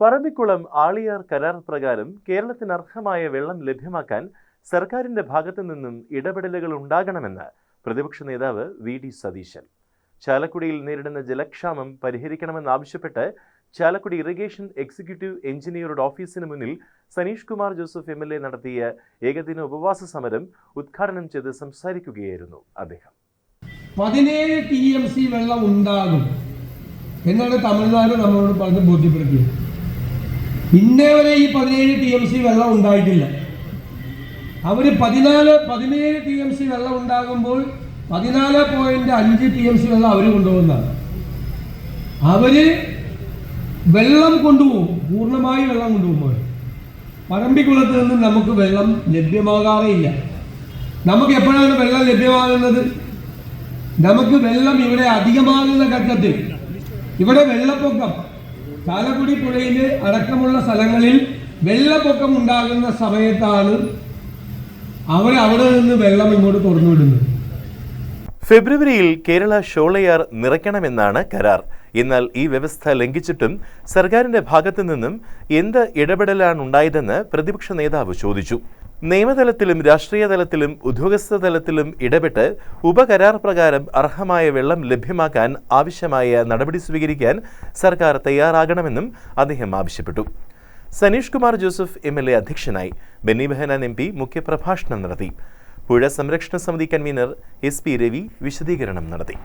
പറമ്പിക്കുളം ആളിയാർ കരാർ പ്രകാരം കേരളത്തിന് അർഹമായ വെള്ളം ലഭ്യമാക്കാൻ സർക്കാരിന്റെ ഭാഗത്തു നിന്നും ഇടപെടലുകൾ ഉണ്ടാകണമെന്ന് പ്രതിപക്ഷ നേതാവ് വി ഡി സതീശൻ. ചാലക്കുടിയിൽ നേരിടുന്ന ജലക്ഷാമം പരിഹരിക്കണമെന്നാവശ്യപ്പെട്ട് ചാലക്കുടി ഇറിഗേഷൻ എക്സിക്യൂട്ടീവ് എഞ്ചിനീയറുടെ ഓഫീസിന് മുന്നിൽ Saneesh Kumar Joseph M L A നടത്തിയ ഏകദിന ഉപവാസ സമരം ഉദ്ഘാടനം ചെയ്ത് സംസാരിക്കുകയായിരുന്നു അദ്ദേഹം. പതിനേഴ് ടി എം സി വെള്ളം ഉണ്ടാകും എന്നാണ് തമിഴ്നാട് നമ്മളോട് പറഞ്ഞ് ബോധ്യപ്പെടുത്തിയത്. ഇന്നേ വരെ ഈ പതിനേഴ് ടി എം സി വെള്ളം ഉണ്ടായിട്ടില്ല. അവർ പതിനാല് പതിനേഴ് ടി എം സി വെള്ളം ഉണ്ടാകുമ്പോൾ പതിനാല് പോയിന്റ് അഞ്ച് ടി എം സി വെള്ളം അവർ കൊണ്ടുപോകുന്നതാണ്. അവർ വെള്ളം കൊണ്ടുപോകും പൂർണമായി വെള്ളം കൊണ്ടുപോകുമ്പോൾ പറമ്പിക്കുളത്ത് നിന്നും നമുക്ക് വെള്ളം ലഭ്യമാകാറേയില്ല. നമുക്ക് എപ്പോഴാണ് വെള്ളം ലഭ്യമാകുന്നത്? നമുക്ക് വെള്ളം ഇവിടെ അധികമാകുന്ന ഘട്ടത്തിൽ. ഇവിടെ വെള്ളപ്പൊക്കം. ചാലക്കുടി പുഴയിൽ അടക്കമുള്ള സ്ഥലങ്ങളിൽ വെള്ളപ്പൊക്കം ഉണ്ടാകുന്ന സമയത്താണ് അവർ അവിടെ നിന്ന് വെള്ളം ഇങ്ങോട്ട് തുറന്നു വിടുന്നത്. ഫെബ്രുവരിയിൽ കേരള ഷോളയാർ നിറയ്ക്കണമെന്നാണ് കരാർ. എന്നാൽ ഈ വ്യവസ്ഥ ലംഘിച്ചിട്ടും സർക്കാരിന്റെ ഭാഗത്തു നിന്നും എന്ത് ഇടപെടലാണ് ഉണ്ടായതെന്ന് പ്രതിപക്ഷ നേതാവ് ചോദിച്ചു. നിയമതലത്തിലും രാഷ്ട്രീയ തലത്തിലും ഉദ്യോഗസ്ഥ തലത്തിലും ഇടപെട്ട് ഉപകരാർ പ്രകാരം അർഹമായ വെള്ളം ലഭ്യമാക്കാൻ ആവശ്യമായ നടപടി സ്വീകരിക്കാൻ സർക്കാർ തയ്യാറാകണമെന്നും അദ്ദേഹം ആവശ്യപ്പെട്ടു. Saneesh Kumar Joseph M L A അധ്യക്ഷനായി ബെന്നി ബെഹനാൻ എം പി മുഖ്യപ്രഭാഷണം നടത്തി. പുഴ സംരക്ഷണ സമിതി കൺവീനർ എസ് പി രവി വിശദീകരണം നടത്തി.